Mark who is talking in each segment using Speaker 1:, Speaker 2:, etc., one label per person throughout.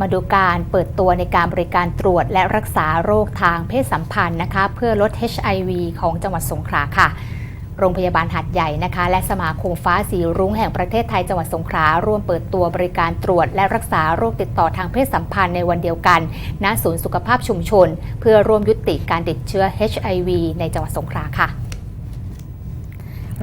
Speaker 1: มาดูการเปิดตัวในการบริการตรวจและรักษาโรคทางเพศสัมพันธ์นะคะเพื่อลด HIV ของจังหวัดสงขลาค่ะ โรงพยาบาลหัดใหญ่นะคะ และสมาคมฟ้าสีรุ้งแห่งประเทศไทยจังหวัดสงขลาร่วมเปิดตัวบริการตรวจ และรักษาโรคติดต่อทางเพศสัมพันธ์ในวันเดียวกันณศูนย์สุขภาพชุมชน เพื่อร่วมยุติการติดเชื้อ HIV ในจังหวัดสงขลาค่ะ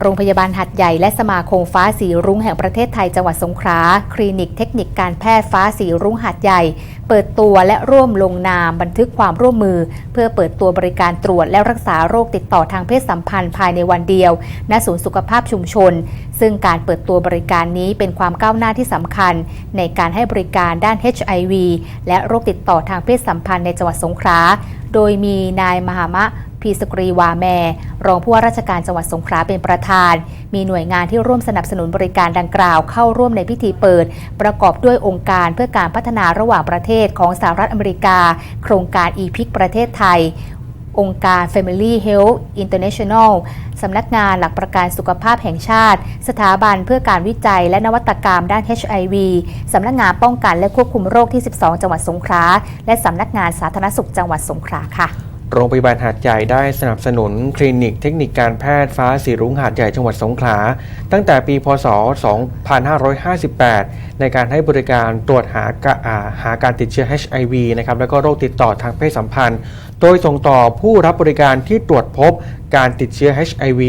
Speaker 1: โรงพยาบาลหัดใหญ่และสมาคมฟ้าสีรุ้งแห่งประเทศไทยจังหวัดสงขลาคลินิกเทคนิคการแพทย์ฟ้าสีรุ้งหัดใหญ่ เปิดตัวและร่วมลงนามบันทึกความร่วมมือ เพื่อเปิดตัวบริการตรวจและรักษาโรคติดต่อทางเพศสัมพันธ์ภายในวันเดียว ณศูนย์สุขภาพชุมชน ซึ่งการเปิดตัวบริการนี้เป็นความก้าวหน้าที่สำคัญ ในการให้บริการด้าน HIV และโรคติดต่อทางเพศสัมพันธ์ในจังหวัดสงขลาโดยมีนายมหามะ พีสกรีวาแมรรองผู้ว่าราชการจังหวัดสงขลาเป็นประธาน มีหน่วยงานที่ร่วมสนับสนุนบริการดังกล่าวเข้าร่วมในพิธีเปิด ประกอบด้วยองค์การเพื่อการพัฒนาระหว่างประเทศของสหรัฐอเมริกา โครงการ e-pic ประเทศไทยองค์การ Family Health International สำนักงานหลักประกันสุขภาพแห่งชาติ สถาบันเพื่อการวิจัยและนวัตกรรมด้าน HIV สำนักงานป้องกันและควบคุมโรคที่ 12 จังหวัดสงขลา และสำนักงานสาธารณสุขจังหวัดสงขลาค่ะ
Speaker 2: โรงพยาบาลหาดใหญ่ได้สนับสนุนคลินิกเทคนิคการแพทย์ฟ้าสีรุ้งหาดใหญ่จังหวัดสงขลา ตั้งแต่ปี พศ 2558 ในการให้บริการตรวจหากาหาการติดเชื้อ HIV นะครับแล้วก็โรคติดต่อทางเพศสัมพันธ์ โดยส่งต่อผู้รับบริการที่ตรวจพบการติดเชื้อ HIV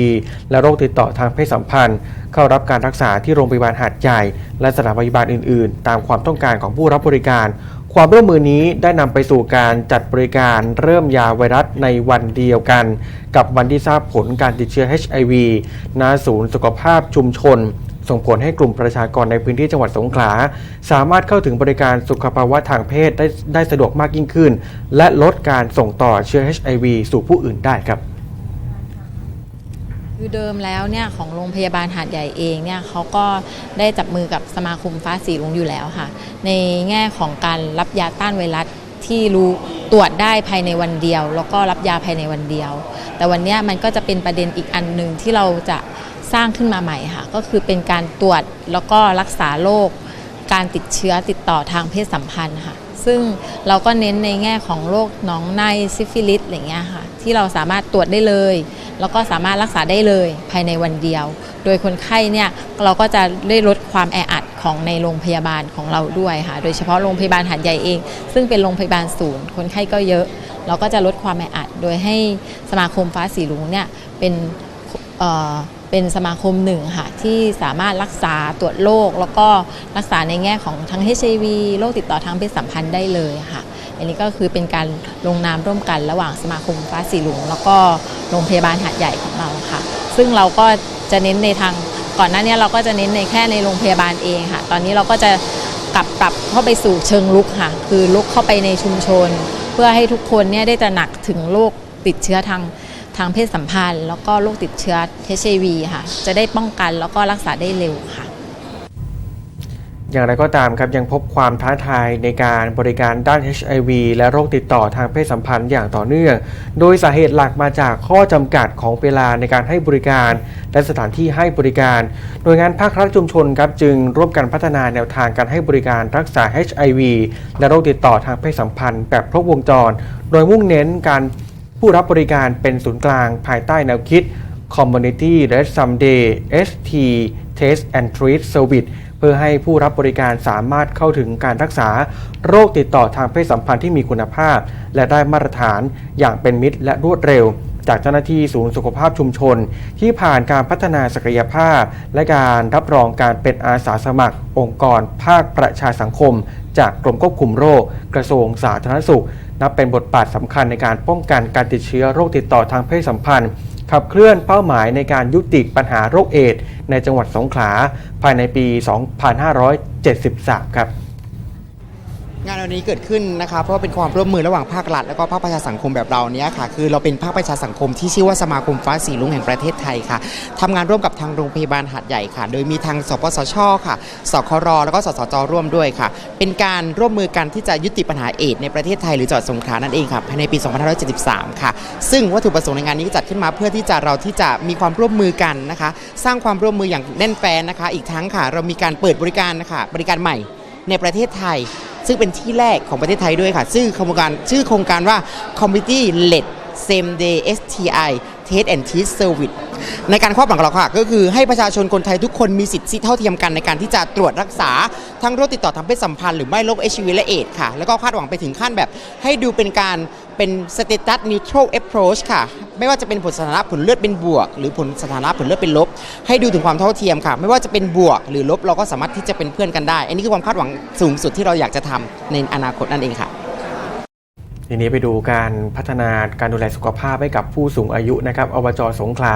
Speaker 2: และโรคติดต่อทางเพศสัมพันธ์ เข้ารับการรักษาที่โรงพยาบาลหาดใหญ่ และสถานพยาบาลอื่น ๆ ตามความต้องการของผู้รับบริการ ความร่วมมือนี้ได้นำไปสู่การจัดบริการเริ่มยาไวรัสในวันเดียวกัน กับวันที่ทราบผลการติดเชื้อ HIV ณศูนย์สุขภาพชุมชน ส่งผลให้กลุ่มประชากรในพื้นที่จังหวัดสงขลา สามารถเข้าถึงบริการสุขภาวะทางเพศได้ได้สะดวกมากยิ่งขึ้น และลดการส่งต่อเชื้อ HIV สู่ผู้อื่นได้ครับ
Speaker 3: คือเดิมแล้วเนี่ยของโรงพยาบาลหาดใหญ่เองเนี่ยเขาก็ได้จับมือกับสมาคมฟ้าสีลุงอยู่แล้วค่ะ ในแง่ของการรับยาต้านไวรัสที่รู้ตรวจได้ภายในวันเดียว แล้วก็รับยาภายในวันเดียว แต่วันนี้มันก็จะเป็นประเด็นอีกอันหนึ่งที่เราจะสร้างขึ้นมาใหม่ค่ะ ก็คือเป็นการตรวจแล้วก็รักษาโรคการติดเชื้อติดต่อทางเพศสัมพันธ์ค่ะ ซึ่งเราก็เน้นในแง่ของโรคหนองในซิฟิลิสอะไรเงี้ยค่ะ ที่เราสามารถตรวจได้เลย แล้วก็สามารถรักษาได้เลยภายในวันเดียว โดยคนไข้เนี่ยเราก็จะได้ลดความแออัดของในโรงพยาบาลของเราด้วยค่ะ โดยเฉพาะโรงพยาบาลหัดใหญ่เอง ซึ่งเป็นโรงพยาบาลศูนย์ คนไข้ก็เยอะ เราก็จะลดความแออัด โดยให้สมาคมฟ้าสีลุงเนี่ยเป็นเอ่อเป็นสมาคมหนึ่งค่ะที่สามารถรักษาตรวจโรคแล้วก็รักษาในแง่ของทั้ง HIV โรคติดต่อทางเพศสัมพันธ์ได้เลยค่ะ อันนี้ก็คือเป็นการลงนามร่วมกันระหว่างสมาคมฟ้าสีหลุงแล้วก็โรงพยาบาลหาดใหญ่ของเราค่ะ ซึ่งเราก็จะเน้นในทางก่อนหน้านี้เราก็จะเน้นในแค่ในโรงพยาบาลเองค่ะ ตอนนี้เราก็จะกลับปรับเข้าไปสู่เชิงลุกค่ะ คือลุกเข้าไปในชุมชน เพื่อให้ทุกคนเนี่ยได้ตระหนักถึงโรคติดเชื้อทางทางเพศสัมพันธ์ แล้วก็โรคติดเชื้อ HIV ค่ะ จะได้ป้องกันแล้วก็รักษาได้เร็วค่ะ
Speaker 2: อย่างไรก็ตามครับยังพบความท้าทายในการบริการด้าน HIV และโรคติดต่อทางเพศสัมพันธ์อย่างต่อเนื่อง โดยสาเหตุหลักมาจากข้อจำกัดของเวลาในการให้บริการ และสถานที่ให้บริการโดยงานภาครัฐชุมชนครับจึงร่วมกันพัฒนาแนวทางการให้บริการรักษา HIV และโรคติดต่อทางเพศสัมพันธ์แบบครบวงจร โดยมุ่งเน้นการผู้รับบริการเป็นศูนย์กลาง ภายใต้แนวคิด Community Red Someday ST Test and Treat Service เพื่อให้ผู้รับบริการสามารถเข้าถึงการรักษาโรคติดต่อทางเพศสัมพันธ์ที่มีคุณภาพ และได้มาตรฐานอย่างเป็นมิตรและรวดเร็ว จากเจ้าหน้าที่ศูนย์สุขภาพชุมชน ที่ผ่านการพัฒนาศักยภาพ และการรับรองการเป็นอาสาสมัคร องค์กร ภาคประชาสังคม จากกรมควบคุมโรค กระทรวงสาธารณสุข นับเป็นบทบาทสำคัญในการป้องกันการติดเชื้อโรคติดต่อทางเพศสัมพันธ์ ขับเคลื่อนเป้าหมายในการยุติปัญหาโรคเอดส์ในจังหวัดสงขลาภายในปี 2573 ครับ
Speaker 4: งานวันนี้เกิดขึ้นนะคะเพราะว่าเป็นความร่วมมือระหว่างภาครัฐแล้วก็ภาคประชาสังคมแบบเราเนี้ยค่ะ คือเราเป็นภาคประชาสังคมที่ชื่อว่าสมาคมฟ้าสีลุงแห่งประเทศไทยค่ะทำงานร่วมกับทางโรงพยาบาลหาดใหญ่ค่ะ โดยมีทางสปสชค่ะสครแล้วก็สสจร่วมด้วยค่ะ เป็นการร่วมมือกันที่จะยุติปัญหาเอดในประเทศไทยหรือจังหวัดสงขลานั่นเองค่ะภายในปี 2573 ค่ะ ซึ่งวัตถุประสงค์ในงานนี้จัดขึ้นมาเพื่อที่จะเราที่จะมีความร่วมมือกันนะคะ สร้างความร่วมมืออย่างแน่นแฟ้นนะคะ อีกทั้งค่ะ เรามีการเปิดบริการนะคะบริการใหม่ในประเทศไทย ซึ่งเป็นที่แรกของประเทศไทยด้วยค่ะ ซึ่งโครงการชื่อโครงการว่า Community Led Same Day STI Test and Treat Service ในการครอบหลังของเราค่ะ ก็คือให้ประชาชนคนไทยทุกคนมีสิทธิเท่าเทียมกันในการที่จะตรวจรักษา ทั้งโรคติดต่อทางเพศสัมพันธ์หรือไม่โรค HIV และเอดส์ค่ะ แล้วก็คาดหวังไปถึงขั้นแบบให้ดูเป็นการ เป็น status neutral approach ค่ะ ไม่ว่าจะเป็นผลสถานะผลเลือดเป็นบวก หรือผลสถานะผลเลือดเป็นลบ ให้ดูถึงความเท่าเทียมค่ะ ไม่ว่าจะเป็นบวก หรือลบเราก็สามารถที่จะเป็นเพื่อนกันได้ อันนี้คือความคาดหวังสูงสุดที่เราอยากจะทำในอนาคตนั่นเองค่ะ
Speaker 2: ทีนี้ไปดูการพัฒนาการดูแลสุขภาพให้กับผู้สูงอายุนะครับอบจสงขลา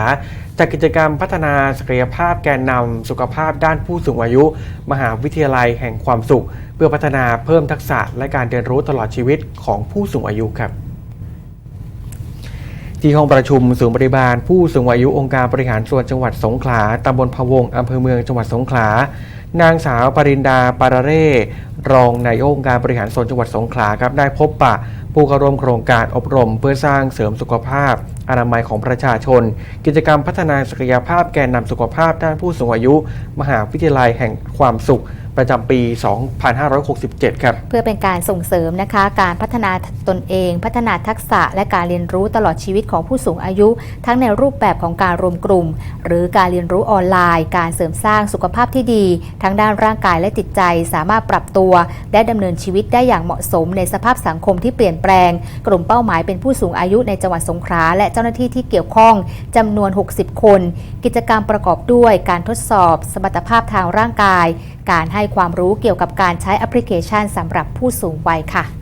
Speaker 2: จากกิจกรรมพัฒนาศักยภาพแกนนำสุขภาพด้านผู้สูงอายุ มหาวิทยาลัยแห่งความสุข เพื่อพัฒนาเพิ่มทักษะและการเรียนรู้ตลอดชีวิตของผู้สูงอายุครับ ที่ห้องประชุมศูนย์บริบาลผู้สูงอายุองค์การบริหารส่วนจังหวัดสงขลาตำบลพะวงอำเภอเมืองจังหวัดสงขลา นางสาวปรินดาปาราเร่รองนายกองค์การบริหารส่วนจังหวัดสงขลาครับได้พบปะ ผู้เข้าร่วมโครงการอบรม เพื่อสร้างเสริมสุขภาพ อนามัยของประชาชน กิจกรรมพัฒนาศักยภาพแกนนำสุขภาพด้านผู้สูงอายุ มหาวิทยาลัยแห่งความสุข ประจำปี 2567 ครับ
Speaker 1: เพื่อเป็นการส่งเสริมนะคะการพัฒนาตนเอง พัฒนาทักษะและการเรียนรู้ตลอดชีวิตของผู้สูงอายุ ทั้งในรูปแบบของการรวมกลุ่ม หรือการเรียนรู้ออนไลน์ การเสริมสร้างสุขภาพที่ดี ทั้งด้านร่างกายและจิตใจ สามารถปรับตัว และดำเนินชีวิตได้อย่างเหมาะสมในสภาพสังคมที่เปลี่ยนแปลง กลุ่มเป้าหมายเป็นผู้สูงอายุในจังหวัดสงขลาและเจ้าหน้าที่ที่เกี่ยวข้องจำนวน 60 คน กิจกรรมประกอบด้วยการทดสอบ สมรรถภาพทางร่างกาย การใหให้ความรู้เกี่ยวกับการใช้แอปพลิเคชันสำหรับผู้สูงวัยค่ะ